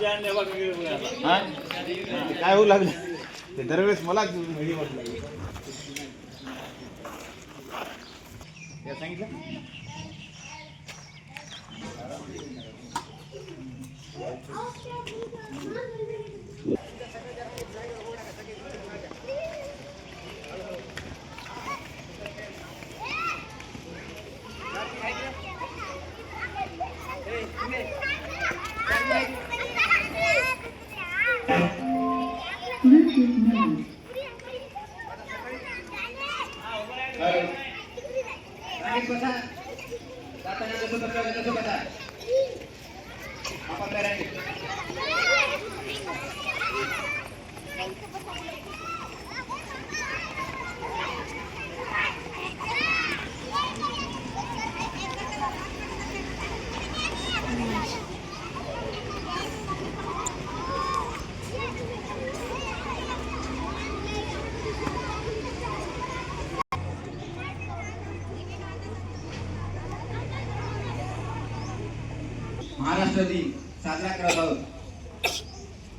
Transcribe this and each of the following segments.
हा? काय होऊ लागलं? ते दरवेळेस मला सांगितलं? महाराष्ट्र दिन साजरा करत आहोत.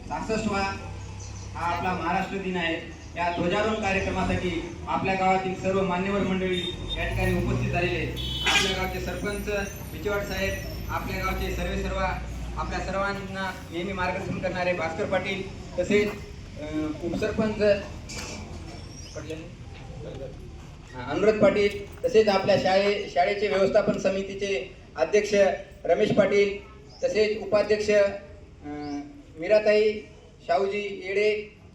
सासष्टवा हा आपला महाराष्ट्र दिन आहे. या ध्वजारोहण कार्यक्रमासाठी आपल्या गावातील सर्व मान्यवर मंडळी या ठिकाणी उपस्थित झालेले आहेत. आपल्या गावचे सरपंच बिचवाड साहेब आपल्या गावचे सर्वे सर्व आपल्या सर्वांना नेहमी मार्गदर्शन करणारे भास्कर पाटील तसेच उपसरपंच पडले हा, पाटील तसेच आपल्या शाळे शाळेचे व्यवस्थापन समितीचे अध्यक्ष रमेश पाटील तसेच उपाध्यक्ष मीराताई शाहूजी येडे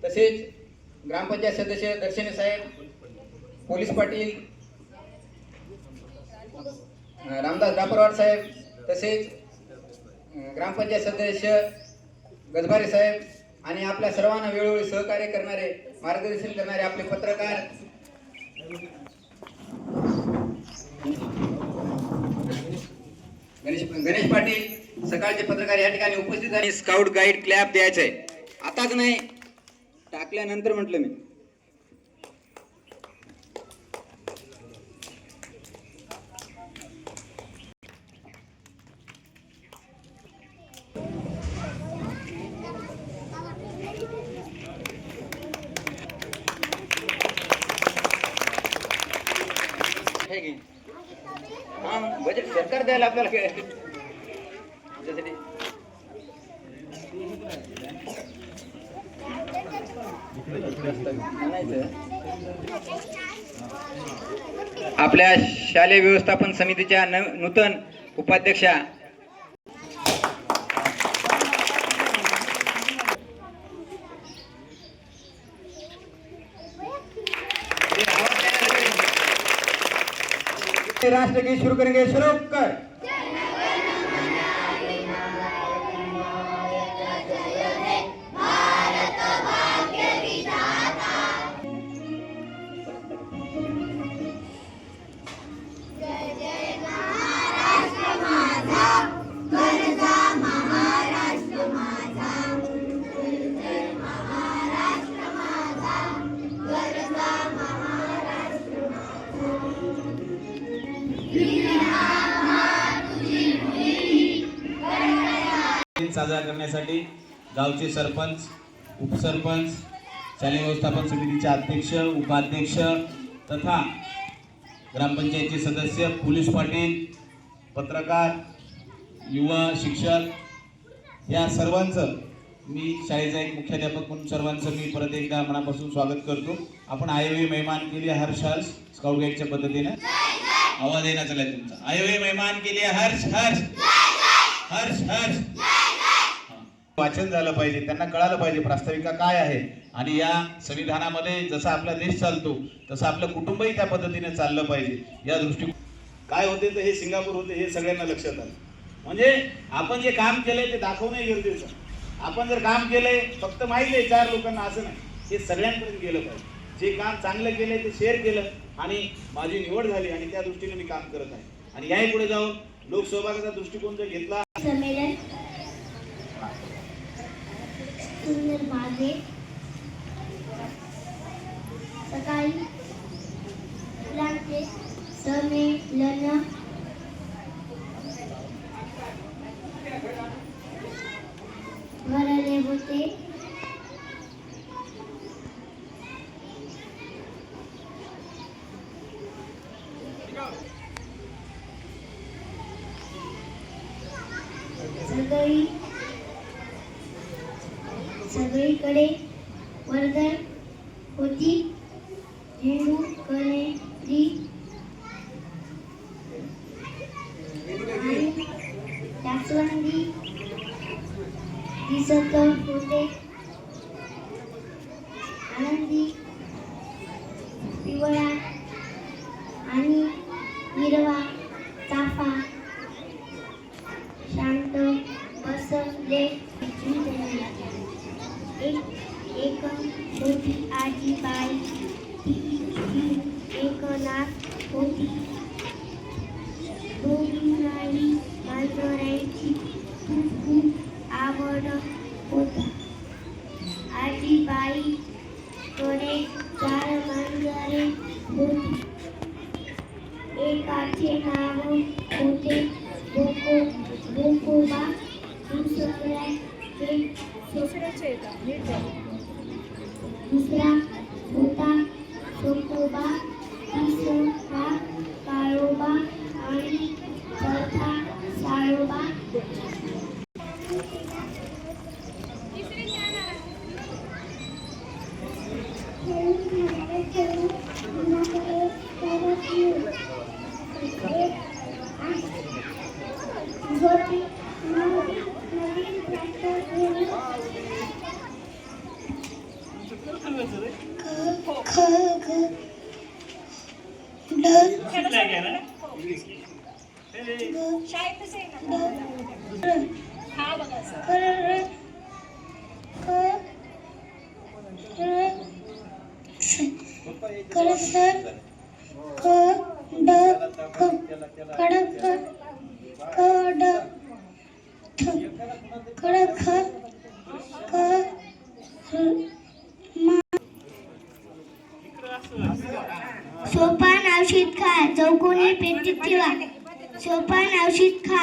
तसेच ग्रामपंचायत सदस्य दर्शने साहेब पोलीस पाटील रामदास दापरवाड साहेब तसेच ग्रामपंचायत सदस्य गजबारे साहेब आणि आपल्या सर्वांना वेळोवेळी सहकार्य करणारे मार्गदर्शन करणारे आपले पत्रकार. गणेश गणेश पाटील. सकाळचे पत्रकार या ठिकाणी उपस्थित आणि स्काउट गाईड क्लॅप द्यायचं. आहे आताच नाही टाकल्यानंतर म्हटलं मी. बजेट सरकार द्यायला आपल्याला. काय आपल्या शालेय व्यवस्थापन समितीच्या न- नूतन उपाध्यक्षा. राष्ट्रगीत सुरू करेंगे सुरू कर. साजरा करण्यासाठी गावचे सरपंच उपसरपंच शालेय व्यवस्थापन समितीचे अध्यक्ष उपाध्यक्ष तथा ग्रामपंचायतचे सदस्य पोलीस पाटील पत्रकार युवा शिक्षक या सर्वांचं मी शाळेचा एक मुख्याध्यापक म्हणून सर्वांचं मी परत एकदा मनापासून स्वागत करतो. आपण आयवे मेहमान केली हर्ष हर्ष स्काउट गाईडच्या पद्धतीने. आवाज येणार चालाय तुमचा. आयवे मेहमान केली हर्ष हर्ष हर्ष हर्ष वाचन झालं पाहिजे त्यांना कळालं पाहिजे प्रास्ताविका काय आहे. आणि या संविधानामध्ये जसा आपला देश चालतो तसं आपलं कुटुंबही त्या पद्धतीने चाललं पाहिजे. या दृष्टी काय होते तर हे सिंगापूर होते हे सगळ्यांना लक्षात आलं. म्हणजे आपण जे काम केलंय ते दाखवणं गरजेचं. आपण जर काम केलंय फक्त माहिती आहे चार लोकांना असं नाही. हे सगळ्यांपर्यंत गेलं पाहिजे. जे काम चांगलं केलंय ते शेअर केलं आणि माझी निवड झाली आणि त्या दृष्टीने मी काम करत आहे. आणि याही पुढे जाऊन लोकसहभागाचा दृष्टिकोन जर घेतला संमेलन सुंदर बागे सकाळी फुलांचे संमेलन भरले होते. सगळी सगळीकडे वर्दळ होती झेंडू कडक कड ठ कडक सोपान औषध खा चौकोनी पेटीत ठेवा. सोपान औषध खा.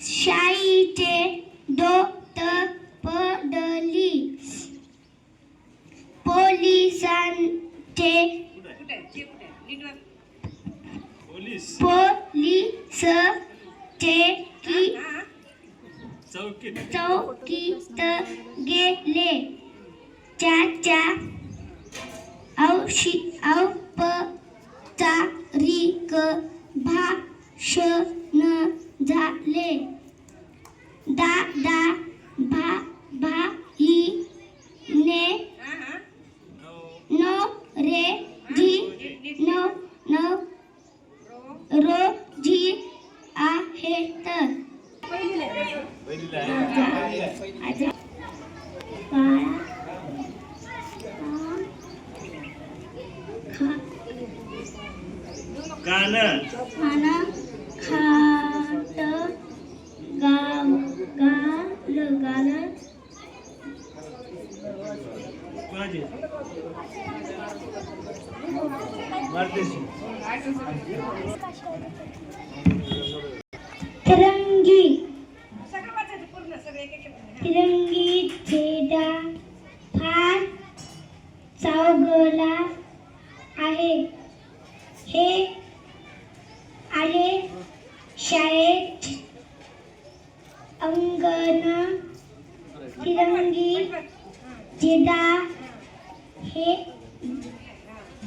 शाईचे दोत पडली पोलिसांचे पोलीसचे की चौकीत गेले चाचा औषी औपचारिक भाषण झाले दादा भा भाईने नो रे जी नो नो रो आहेत आजा- काळा खा गाणं खाना खात गाव गाल गाणं कोणाची भारतीय तिरंगी सगळं वाचायचं पूर्ण सगळं एक एक एक. तिरंगी छेडा फार चावगला आहे. हे आले शाळेत अंगण तिरंगी छेडा हे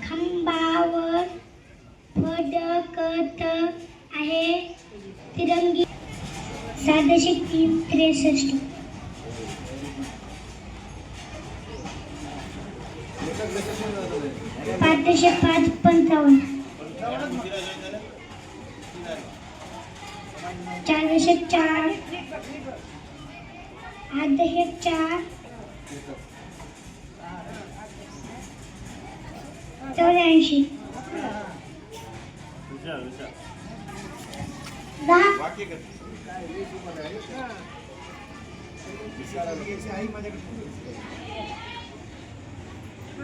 खांबावर फडकत आहे. तिरंगी साधशे तीन त्रेसष्ट. पाचशे पाच पंचावन्न. चारशे चार. आठशे चार. चौऱ्याऐंशी. दहा.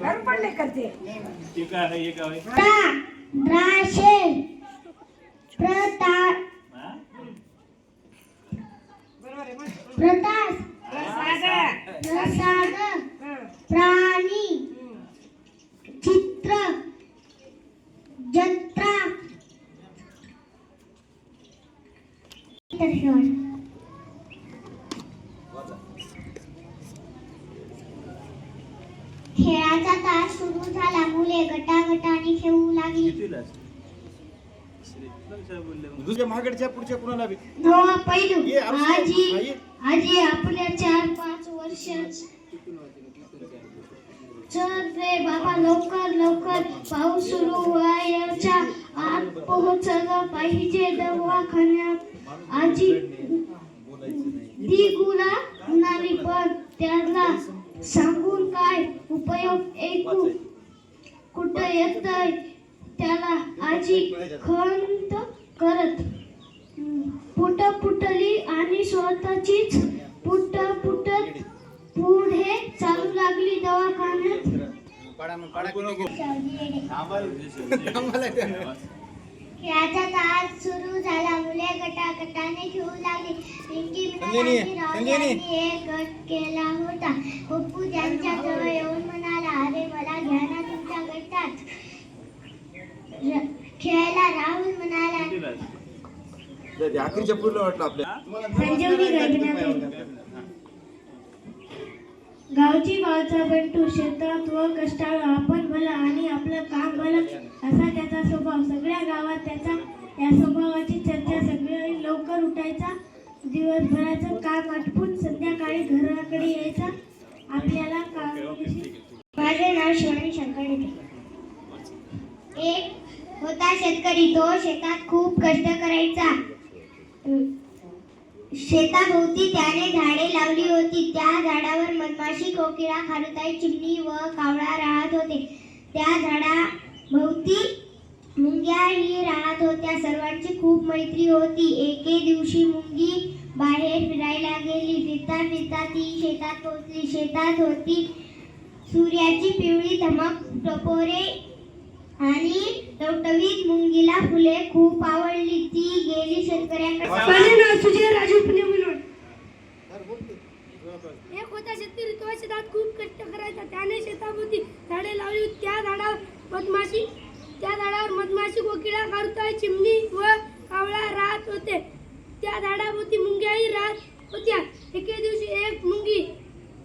घर पडले करते प्रा द्राशे प्रता बरोबर आहे? मग. प्रतास सागर. प्रसाद. हं. प्राणी. चित्र. जत्रा. खेळाचा तास सुरू झाला. मुले गटागटाने खेळू लागली. दुसऱ्या मागडच्या पुढच्या कुणाला बी? नवा पैलू. ये, अक्षय, आजी ये. आजी आपल्या चार पाच वर्ष. चल रे बाबा लवकर लवकर. पाऊस सुरू व्हायच्या आत पोहोचलं पाहिजे दवाखान्यात. आजी ती गुला म्हणाली पण त्याला. सांगून काय उपयोग ऐकू? कुठं येतय? त्याला आजी खंत करत. पुट पुटली आणि स्वतःचीच पुट पुटत पुढे चालू लागली दवाखान्यात. खेळाचा तास सुरू झाला मुले गटागटाने खेळू लागली. पिंकी राहुल. यांनी एक गट केला होता. पप्पू त्यांच्या जवळ येऊन म्हणाला अरे मला घ्या ना तुमच्या गटात. खेळायला राहुल म्हणाला संजीवनी गावची गावचा बंटू शेतात व कष्टाळू आपण भला आणि आपलं काम भलं असा त्याचा स्वभाव. सगळ्या गावात त्याचा या स्वभावाची चर्चा सगळे लवकर उठायचा. दिवसभराचं काम आटपून संध्याकाळी घराकडे यायचा. आपल्याला काम माझे नाव शिवानी शंकर एक होता शेतकरी. तो शेतात खूप कष्ट करायचा. शेताभोवती त्याने झाडे लावली होती. त्या झाडावर मधमाशी कोकिळा खारुताई चिमणी व कावळा राहत होते. त्या झाडाभोवती मुंग्याही राहत होत्या. सर्वांची खूप मैत्री होती. एके दिवशी मुंगी बाहेर फिरायला गेली. फिरता फिरता ती शेतात पोहोचली. शेतात होती. सूर्याची पिवळी धमक टपोरे आणि टवटवीत मुंगीला फुले खूप आवडली. ती गेली शेतकऱ्याकडे माझे नाव सुजय राजू पुणे म्हणून एक होता शेतकरी तो शेतात खूप कष्ट करायचा. त्याने शेताभोवती झाडे लावली. त्या झाडावर मधमाशी त्या झाडावर मधमाशी कोकिळा कारुताई चिमणी व कावळा राहत होते. त्या झाडाभोवती मुंग्याही राहत होत्या. एके दिवशी एक मुंगी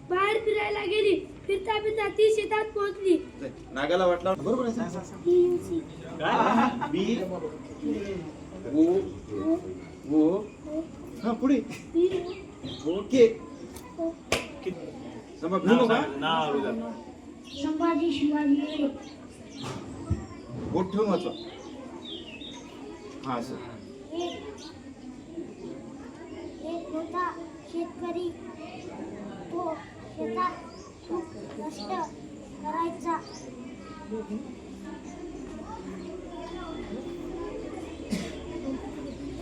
बाहेर फिरायला गेली. फिरता फिरता ती शेतात पोहोचली. नागाला वाटला? बरोबर आहे सांग, सांग, सांग. बी ओ ओ हा पुढे. ओके. संभाजी शिवाजी. बोट ठेवून वाचवा हा असं एक एक होता शेतकरी. तो शेतात खूप कष्ट करायचा.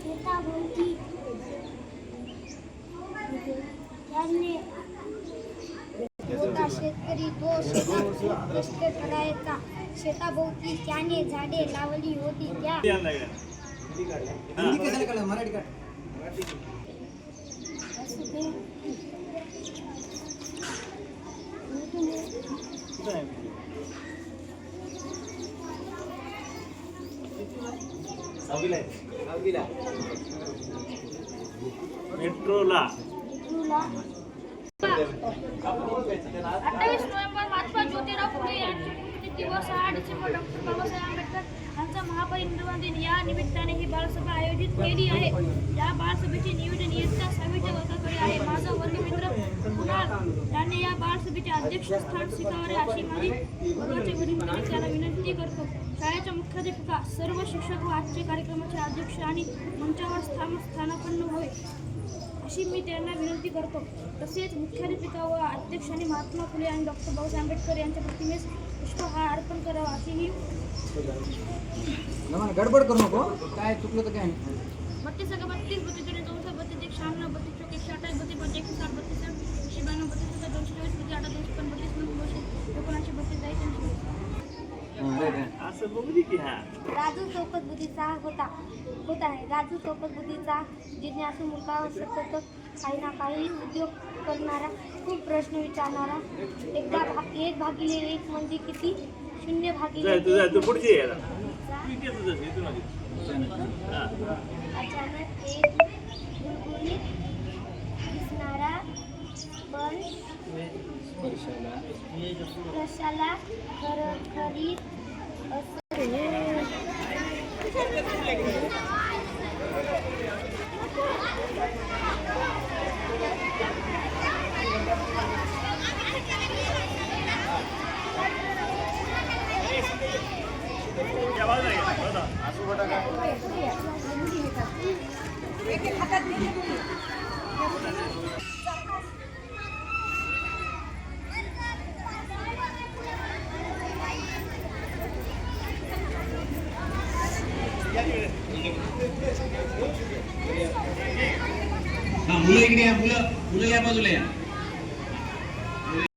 शेताभोवती त्याने होता शेतकरी तो शेतात कष्ट करायचा शेताभोवती त्याने झाडे लावली होती. त्या मराठी मेट्रोला. अठ्ठावीस नोव्हेंबर महात्मा ज्योतिराव फुले यांची पुण्यतिथी दिवस डिसेंबर डॉक्टर बाबासाहेब आंबेडकर यांचा महापरिनिर्वाण दिन. या निमित्ताने ही बालसभा आयोजित केली आहे. या बालसभेचे नियोजन इयत्ता सहावीच्या वर्गाकडे आहे. माझा वर्गमित्र कुणाल याने या बालसभेचे अध्यक्षस्थान स्वीकारावे अशी माझी वर्गाचे वडील त्याला विनंती करतो. शाळेच्या मुख्याध्यापिका सर्व शिक्षक व आजच्या कार्यक्रमाचे अध्यक्ष आणि मंचावर स्थान स्थानापन्न होय. अशी मी त्यांना विनंती करतो. तसेच मुख्याध्यापिका व अध्यक्षांनी महात्मा फुले आणि डॉक्टर बाबासाहेब आंबेडकर यांच्या प्रतिमेस पुष्पहार अर्पण करावा अशीही नमान गडबड करू नको. काय चुकलं तर काय नाही. बत्तीस सगळं बत्तीस बत्तीस दोन चौसष्ट बत्तीस एक शहाण्णव बत्तीस चौक एकशे अठ्ठावीस बत्तीस पंच एकशे साठ बत्तीस एकशे ब्याण्णव बत्तीस सत्तर दोनशे चोवीस बत्तीस आठ दोनशे पण बत्तीस नऊ दोनशे एकोणऐंशी बत्तीस ऐंशी हा, right, right. राजू चौकत बुद्धीचा होता. होत आहे. राजू चौकत बुद्धीचा जिज्ञासू मुलगा सतत काही ना काही उद्योग करणारा खूप प्रश्न विचारणारा. एकदा भाग एक भागिले एक म्हणजे किती? शून्य भागिले एक. अचानक एक गुलगुलीत दिसणारा पण कशाला खरखरीत असं lịch